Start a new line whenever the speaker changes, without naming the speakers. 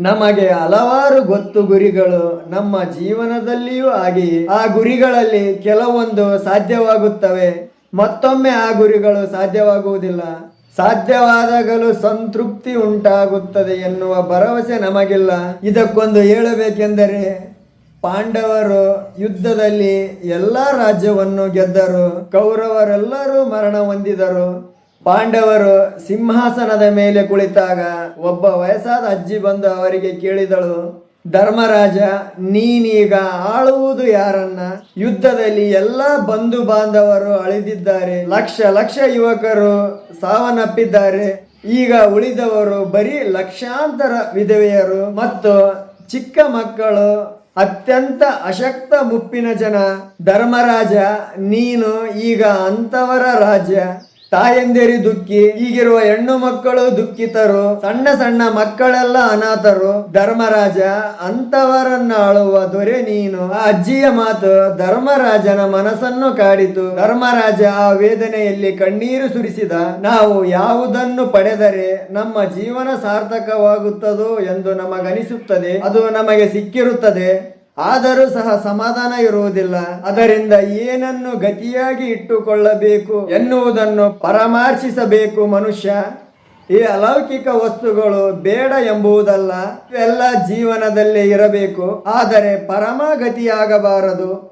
ನಮಗೆ ಹಲವಾರು ಗೊತ್ತು ಗುರಿಗಳು ನಮ್ಮ ಜೀವನದಲ್ಲಿಯೂ ಆಗಿ, ಆ ಗುರಿಗಳಲ್ಲಿ ಕೆಲವೊಂದು ಸಾಧ್ಯವಾಗುತ್ತವೆ. ಮತ್ತೊಮ್ಮೆ ಆ ಗುರಿಗಳು ಸಾಧ್ಯವಾಗುವುದಿಲ್ಲ. ಸಾಧ್ಯವಾದಾಗಲೂ ಸಂತೃಪ್ತಿ ಉಂಟಾಗುತ್ತದೆ ಎನ್ನುವ ಭರವಸೆ ನಮಗಿಲ್ಲ. ಇದಕ್ಕೊಂದು ಹೇಳಬೇಕೆಂದರೆ, ಪಾಂಡವರು ಯುದ್ಧದಲ್ಲಿ ಎಲ್ಲ ರಾಜ್ಯವನ್ನು ಗೆದ್ದರು. ಕೌರವರೆಲ್ಲರೂ ಮರಣ ಹೊಂದಿದರು. ಪಾಂಡವರು ಸಿಂಹಾಸನದ ಮೇಲೆ ಕುಳಿತಾಗ ಒಬ್ಬ ವಯಸ್ಸಾದ ಅಜ್ಜಿ ಬಂದು ಅವರಿಗೆ ಕೇಳಿದಳು, ಧರ್ಮರಾಜ, ನೀನೀಗ ಆಳುವುದು ಯಾರನ್ನ? ಯುದ್ಧದಲ್ಲಿ ಎಲ್ಲ ಬಂಧು ಬಾಂಧವರು ಅಳಿದಿದ್ದಾರೆ. ಲಕ್ಷ ಲಕ್ಷ ಯುವಕರು ಸಾವನ್ನಪ್ಪಿದ್ದಾರೆ. ಈಗ ಉಳಿದವರು ಬರೀ ಲಕ್ಷಾಂತರ ವಿಧವೆಯರು ಮತ್ತು ಚಿಕ್ಕ ಮಕ್ಕಳು. ಅತ್ಯಂತ ಅಶಕ್ತ ಮುಪ್ಪಿನ ಜನ. ಧರ್ಮರಾಜ, ನೀನು ಈಗ ಅಂತವರ ರಾಜ್ಯ. ತಾಯಂದಿರಿ ದುಃಖಿ, ಈಗಿರುವ ಹೆಣ್ಣು ಮಕ್ಕಳು ದುಃಖಿತರು, ಸಣ್ಣ ಸಣ್ಣ ಮಕ್ಕಳೆಲ್ಲ ಅನಾಥರು. ಧರ್ಮರಾಜ ಅಂತವರನ್ನ ಆಳುವ ದೊರೆ ನೀನು. ಆ ಅಜ್ಜಿಯ ಮಾತು ಧರ್ಮರಾಜನ ಮನಸ್ಸನ್ನು ಕಾಡಿತು. ಧರ್ಮರಾಜ ಆ ವೇದನೆಯಲ್ಲಿ ಕಣ್ಣೀರು ಸುರಿಸಿದ. ನಾವು ಯಾವುದನ್ನು ಪಡೆದರೆ ನಮ್ಮ ಜೀವನ ಸಾರ್ಥಕವಾಗುತ್ತದೋ ಎಂದು ನಮಗನಿಸುತ್ತದೆ. ಅದು ನಮಗೆ ಸಿಕ್ಕಿರುತ್ತದೆ. ಆದರೂ ಸಹ ಸಮಾಧಾನ ಇರುವುದಿಲ್ಲ. ಅದರಿಂದ ಏನನ್ನು ಗತಿಯಾಗಿ ಇಟ್ಟುಕೊಳ್ಳಬೇಕು ಎನ್ನುವುದನ್ನು ಪರಾಮರ್ಶಿಸಬೇಕು ಮನುಷ್ಯ. ಈ ಅಲೌಕಿಕ ವಸ್ತುಗಳು ಬೇಡ ಎಂಬುದಲ್ಲ ಇವೆಲ್ಲ ಜೀವನದಲ್ಲಿ ಇರಬೇಕು. ಆದರೆ ಪರಮಗತಿಯಾಗಬಾರದು.